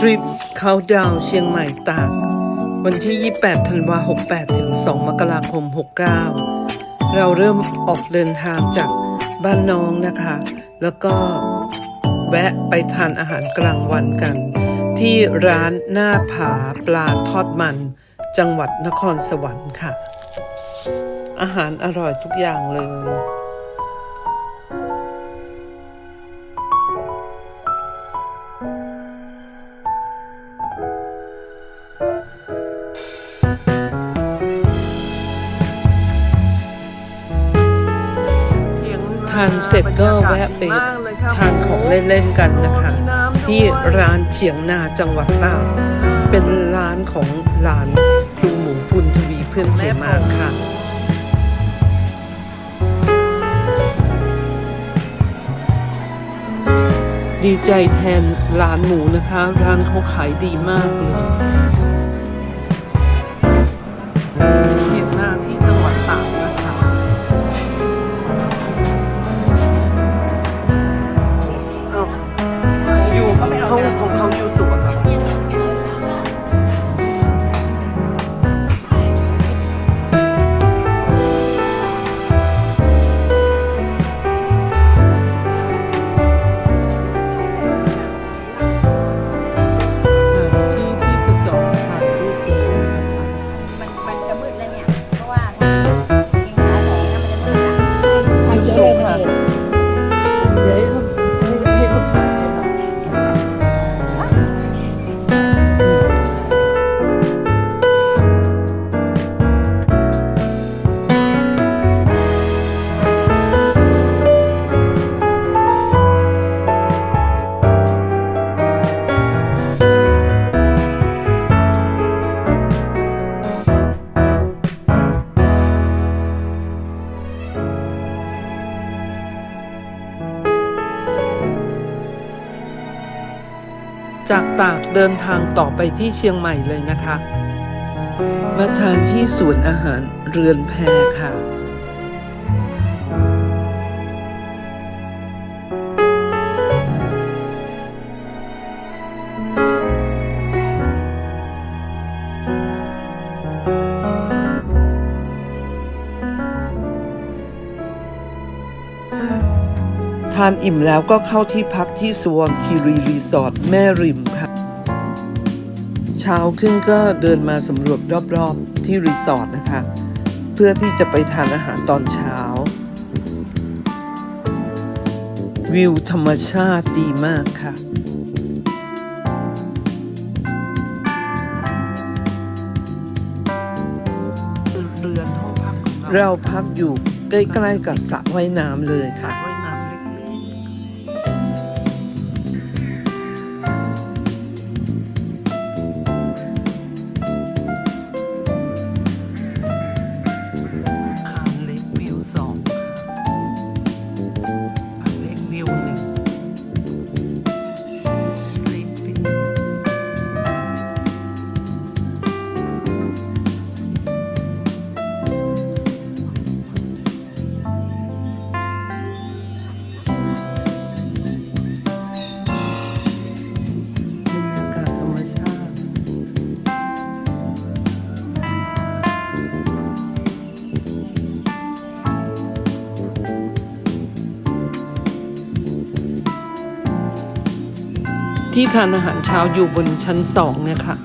ทริปเขาดาวเชียงใหม่ตาก วันที่ 28 ธันวา68 ถึง 2 มกราคม 69 เราเริ่มออกเดินทางจากบ้านน้องนะคะ แล้วก็แวะไปทานอาหารกลางวันกัน ที่ร้านหน้าผาปลาทอดมัน จังหวัดนครสวรรค์ค่ะ อาหารอร่อยทุกอย่างเลยานเสร็จก็แวะไปทานของเล่นๆกันนะคะ ที่ร้านเฉียงนาจังหวัดตากเป็นร้านของหลานครูหมูพุนทวีเพื่อนเขมาค่ะดีใจแทนร้านหมูนะคะ ร้านเขาขายดีมากเลย จากตากเดินทางต่อไปที่เชียงใหม่เลยนะคะ มาทานที่สวนอาหารเรือนแพค่ะทานอิ่มแล้วก็เข้าที่พักที่สวอนคีรีรีสอร์ทแม่ริมค่ะ เช้าขึ้นก็เดินมาสำรวจรอบๆที่รีสอร์ทนะคะ เพื่อที่จะไปทานอาหารตอนเช้า วิวธรรมชาติดีมากค่ะเราพักอยู่ใกล้ๆกับสระว่ายน้ำเลยค่ะ ที่ทานอาหารเช้าอยู่บนชั้นสองเนี่ยค่ะ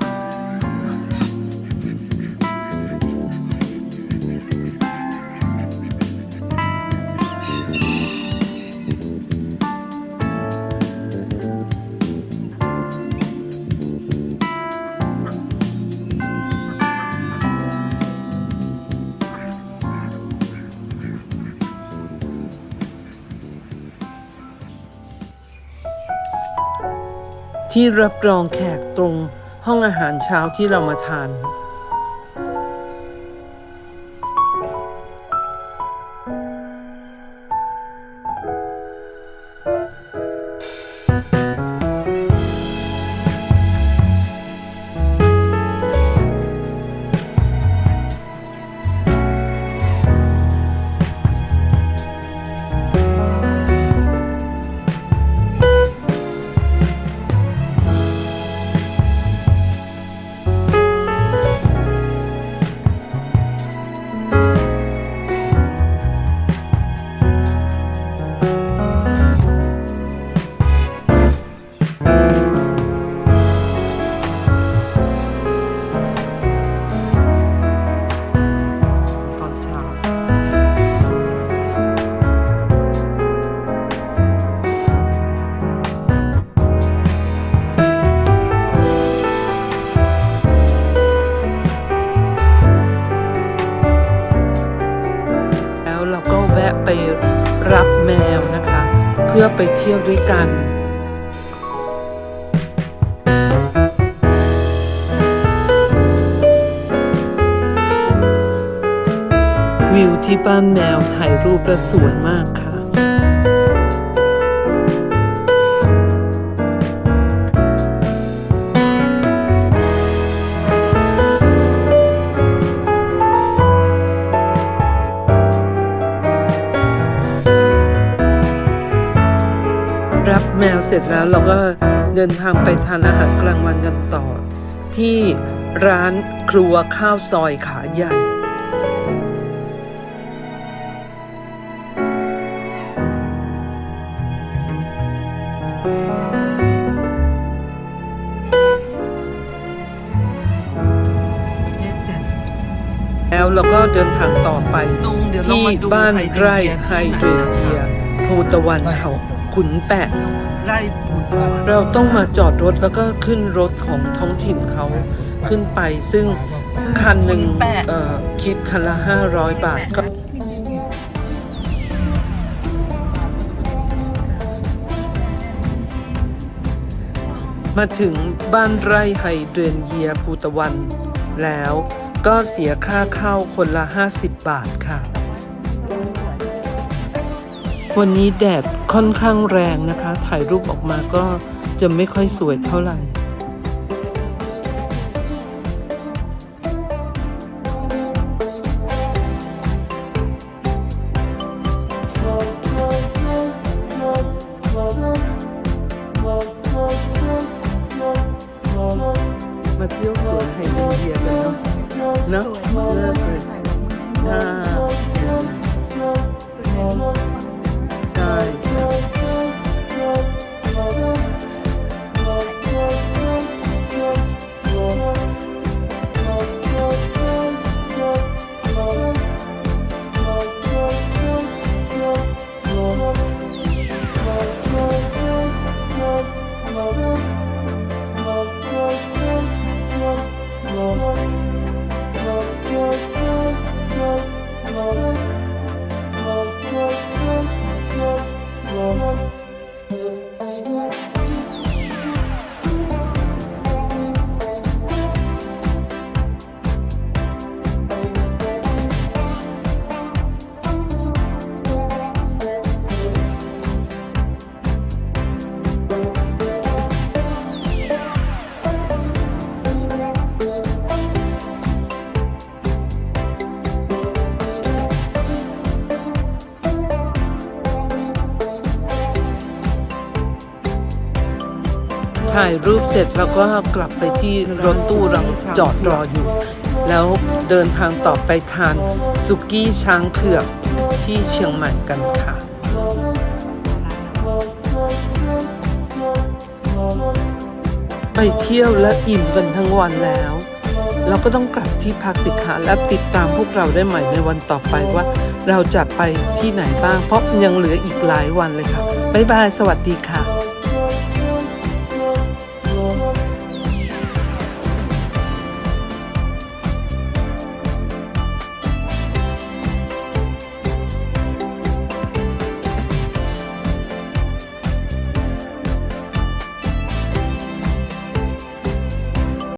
ที่รับรองแขกตรงห้องอาหารเช้าที่เรามาทาน รับแมวนะคะ เพื่อไปเที่ยวด้วยกันวิวที่บ้านแมวถ่ายรูปและสวยมากค่ะ ร็จแล้วเราก็เดินทางไปทานอาหารกลางวันกันต่อ ที่ร้านครัวข้าวซอยขาใหญ่แล้วเราก็เดินทางต่อไปที่บ้านไร่ไฮเดรเยียภูตะวันเขาขุนแปะ ไร่ปูตะวันเราต้องมาจอดรถแล้วก็ขึ้นรถของท้องถิ่นเขาขึ้นไปซึ่งคันหนึ่งเอ่อคิดคันละ500บาทก็มาถึงบ้านไร่ไฮเดรนเยียภูตะวัน แล้วก็เสียค่าเข้าคนละ 50 บาทค่ะ วันนี้แดด ค่อนข้างแรงนะคะ ถ่ายรูปออกมาก็จะไม่ค่อยสวยเท่าไหร่มาเที่ยวสวนไฮเดรเยียกันเนาะเนาะเลิศเลยอ่าใช่ Música ถ่ายรูปเสร็จแล้วก็กลับไปที่รถตู้เราจอดรออยู่ แล้วเดินทางต่อไปทานสุกี้ช้างเผือกที่เชียงใหม่กันค่ะ ไปเที่ยวและอิ่มกันทั้งวันแล้ว เราก็ต้องกลับที่พักสิคะและติดตามพวกเราได้ใหม่ในวันต่อไปว่า เราจะไปที่ไหนบ้างเพราะยังเหลืออีกหลายวันเลยค่ะ บ๊ายบาย สวัสดีค่ะ